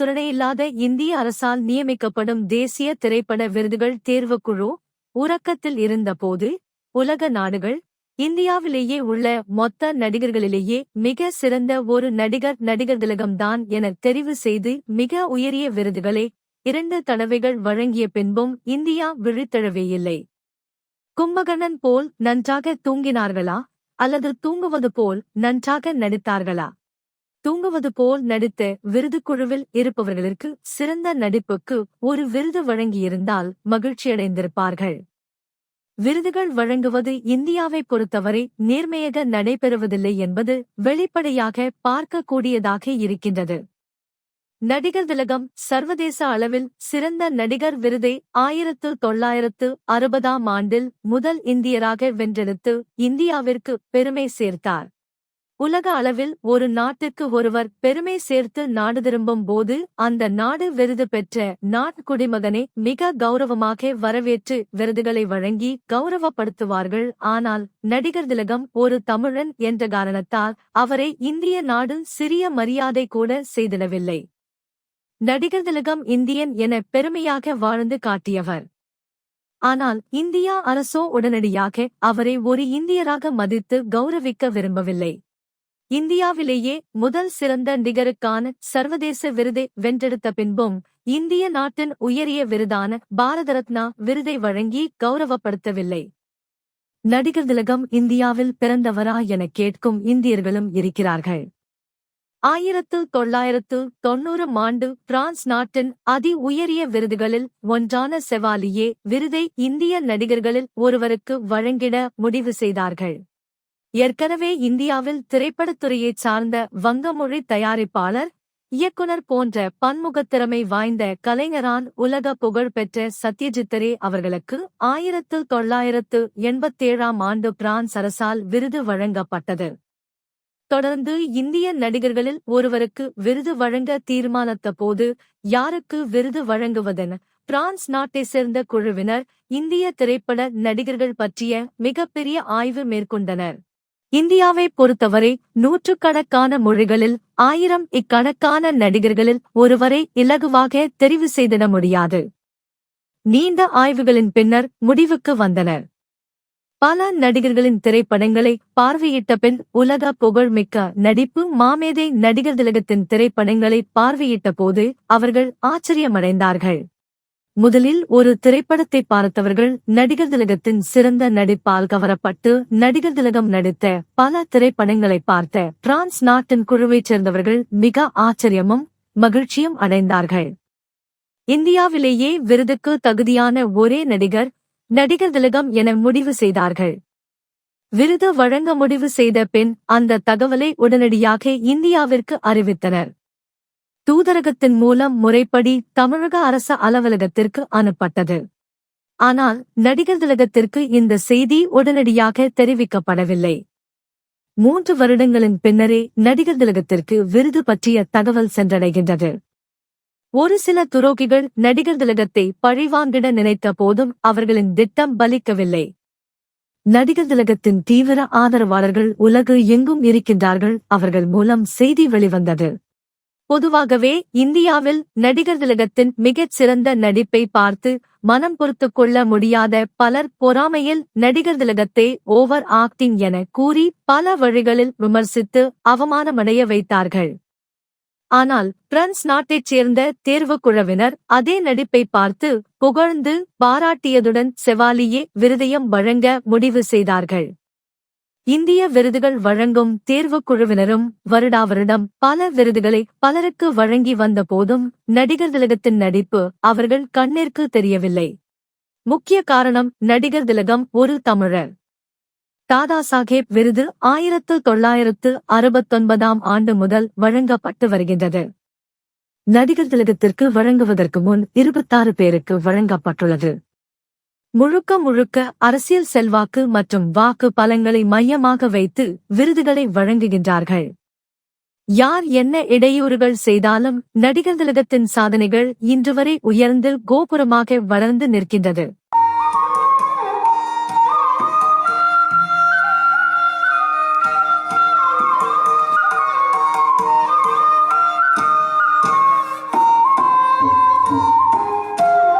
அனுசரணையில்லாத இந்திய அரசால் நியமிக்கப்படும் தேசிய திரைப்பட விருதுகள் தேர்வுக்குழு உறக்கத்தில் இருந்தபோது உலக நாடுகள் இந்தியாவிலேயே உள்ள மொத்த நடிகர்களிலேயே மிக சிறந்த ஒரு நடிகர் நடிகர் திலகம்தான் என தெரிவு செய்து மிக உயரிய விருதுகளை இரண்டு தடவைகள் வழங்கிய பின்பும் இந்தியா விழித்தெழவேயில்லை. கும்பகர்ணன் போல் நன்றாக தூங்கினார்களா? அல்லது தூங்குவது போல் நன்றாக நடித்தார்களா? தூங்குவது போல் நடித்த விருதுக்குழுவில் இருப்பவர்களுக்கு சிறந்த நடிப்புக்கு ஒரு விருது வழங்கியிருந்தால் மகிழ்ச்சியடைந்திருப்பார்கள். விருதுகள் வழங்குவது இந்தியாவை பொறுத்தவரை நேர்மையாக நடைபெறுவதில்லை என்பது வெளிப்படையாக பார்க்கக்கூடியதாக இருக்கின்றது. நடிகர் திலகம் சர்வதேச அளவில் சிறந்த நடிகர் விருதை ஆயிரத்து தொள்ளாயிரத்து அறுபதாம் ஆண்டில் முதல் இந்தியராக வென்றெடுத்து இந்தியாவிற்கு பெருமை சேர்த்தார். உலக அளவில் ஒரு நாட்டுக்கு ஒருவர் பெருமை சேர்த்து நாடு திரும்பும் போது அந்த நாடு விருது பெற்ற நாட்குடிமகனை மிக கௌரவமாக வரவேற்று விருதுகளை வழங்கி கௌரவப்படுத்துவார்கள். ஆனால் நடிகர் திலகம் ஒரு தமிழன் என்ற காரணத்தால் அவரை இந்திய நாடு சிறிய மரியாதை கூட செய்திடவில்லை. நடிகர் திலகம் இந்தியன் என பெருமையாக வாழ்ந்து காட்டியவர். ஆனால் இந்தியா அரசோ உடனடியாக அவரை ஒரு இந்தியராக மதித்து கௌரவிக்க விரும்பவில்லை. இந்தியாவிலேயே முதல் சிறந்த நிகருக்கான சர்வதேச விருதை வென்றெடுத்த பின்பும் இந்திய நாட்டின் உயரிய விருதான பாரத ரத்னா விருதை வழங்கி கௌரவப்படுத்தவில்லை. நடிகர் திலகம் இந்தியாவில் பிறந்தவரா என கேட்கும் இந்தியர்களும் இருக்கிறார்கள். ஆயிரத்து தொள்ளாயிரத்து தொன்னூறு ஆண்டு பிரான்ஸ் நாட்டின் அதி உயரிய விருதுகளில் ஒன்றான செவாலியே விருதை இந்திய நடிகர்களில் ஒருவருக்கு வழங்கிட முடிவு செய்தார்கள். ஏற்கனவே இந்தியாவில் திரைப்படத்துறையைச் சார்ந்த வங்கமொழி தயாரிப்பாளர் இயக்குனர் போன்ற பன்முகத்திறமை வாய்ந்த கலைஞரான் உலக புகழ்பெற்ற சத்யஜித்தரே அவர்களுக்கு ஆயிரத்து தொள்ளாயிரத்து எண்பத்தேழாம் ஆண்டு பிரான்ஸ் அரசால் விருது வழங்கப்பட்டது. தொடர்ந்து இந்திய நடிகர்களில் ஒருவருக்கு விருது வழங்க தீர்மானித்த போது யாருக்கு விருது வழங்குவதென பிரான்ஸ் நாட்டை சேர்ந்த குழுவினர் இந்திய திரைப்பட நடிகர்கள் பற்றிய மிகப்பெரிய ஆய்வு மேற்கொண்டனர். இந்தியாவை பொறுத்தவரை நூற்றுக்கணக்கான மொழிகளில் ஆயிரம் இக்கணக்கான நடிகர்களில் ஒருவரை இலகுவாக தெரிவு செய்திட முடியாது. நீண்ட ஆய்வுகளின் பின்னர் முடிவுக்கு வந்தனர். பல நடிகர்களின் திரைப்படங்களை பார்வையிட்ட பின் உலக புகழ்மிக்க நடிப்பு மாமேதை நடிகர் திலகத்தின் திரைப்படங்களை பார்வையிட்ட போது அவர்கள் ஆச்சரியமடைந்தார்கள். முதலில் ஒரு திரைப்படத்தை பார்த்தவர்கள் நடிகர் திலகத்தின் சிறந்த நடிப்பால் கவரப்பட்டு நடிகர் திலகம் நடித்த பல திரைப்படங்களை பார்த்த பிரான்ஸ் நாட்டின் குழுவைச் சேர்ந்தவர்கள் மிக ஆச்சரியமும் மகிழ்ச்சியும் அடைந்தார்கள். இந்தியாவிலேயே விருதுக்கு தகுதியான ஒரே நடிகர் நடிகர் திலகம் என முடிவு செய்தார்கள். விருது வழங்க முடிவு செய்த பின் அந்த தகவலை உடனடியாக இந்தியாவிற்கு அறிவித்தனர். தூதரகத்தின் மூலம் முறைப்படி தமிழக அரச அலுவலகத்திற்கு அனுப்பப்பட்டது. ஆனால் நடிகர் திலகத்திற்கு இந்த செய்தி உடனடியாக தெரிவிக்கப்படவில்லை. மூன்று வருடங்களின் பின்னரே நடிகர் திலகத்திற்கு விருது பற்றிய தகவல் சென்றடைகின்றது. ஒரு சில துரோகிகள் நடிகர் திலகத்தை பழிவாங்கிட நினைத்த போதும் அவர்களின் திட்டம் பலிக்கவில்லை. நடிகர் திலகத்தின் தீவிர ஆதரவாளர்கள் உலகு எங்கும் இருக்கின்றார்கள். அவர்கள் மூலம் செய்தி வெளிவந்தது. பொதுவாகவே இந்தியாவில் நடிகர் திலகத்தின் மிகச் சிறந்த நடிப்பை பார்த்து மனம் பொறுத்துக் கொள்ள முடியாத பலர் பொறாமையில் நடிகர் திலகத்தை ஓவர் ஆக்டிங் என கூறி பல வழிகளில் விமர்சித்து அவமானமடைய வைத்தார்கள். ஆனால் பிரான்ஸ் நாட்டைச் சேர்ந்த தேர்வுக் குழுவினர் அதே நடிப்பை பார்த்து புகழ்ந்து பாராட்டியதுடன் செவாலியே விருதையும் வழங்க முடிவு செய்தார்கள். இந்திய விருதுகள் வழங்கும் தேர்வுக் குழுவினரும் வருடா வருடம் பல விருதுகளை பலருக்கு வழங்கி வந்த போதும் நடிகர் திலகத்தின் நடிப்பு அவர்கள் கண்ணிற்கு தெரியவில்லை. முக்கிய காரணம் நடிகர் திலகம் ஒரு தமிழர். தாதா சாஹேப் விருது ஆயிரத்து தொள்ளாயிரத்து அறுபத்தொன்பதாம் ஆண்டு முதல் வழங்கப்பட்டு வருகின்றது. நடிகர் திலகத்திற்கு வழங்குவதற்கு முன் இருபத்தாறு பேருக்கு வழங்கப்பட்டுள்ளது. முழுக்க முழுக்க அரசியல் செல்வாக்கு மற்றும் வாக்கு பலங்களை மையமாக வைத்து விருதுகளை வழங்குகின்றார்கள். யார் என்ன இடையூறுகள் செய்தாலும் நடிகர் திலகத்தின் சாதனைகள் இன்று வரை உயர்ந்து கோபுரமாக வளர்ந்து நிற்கின்றது.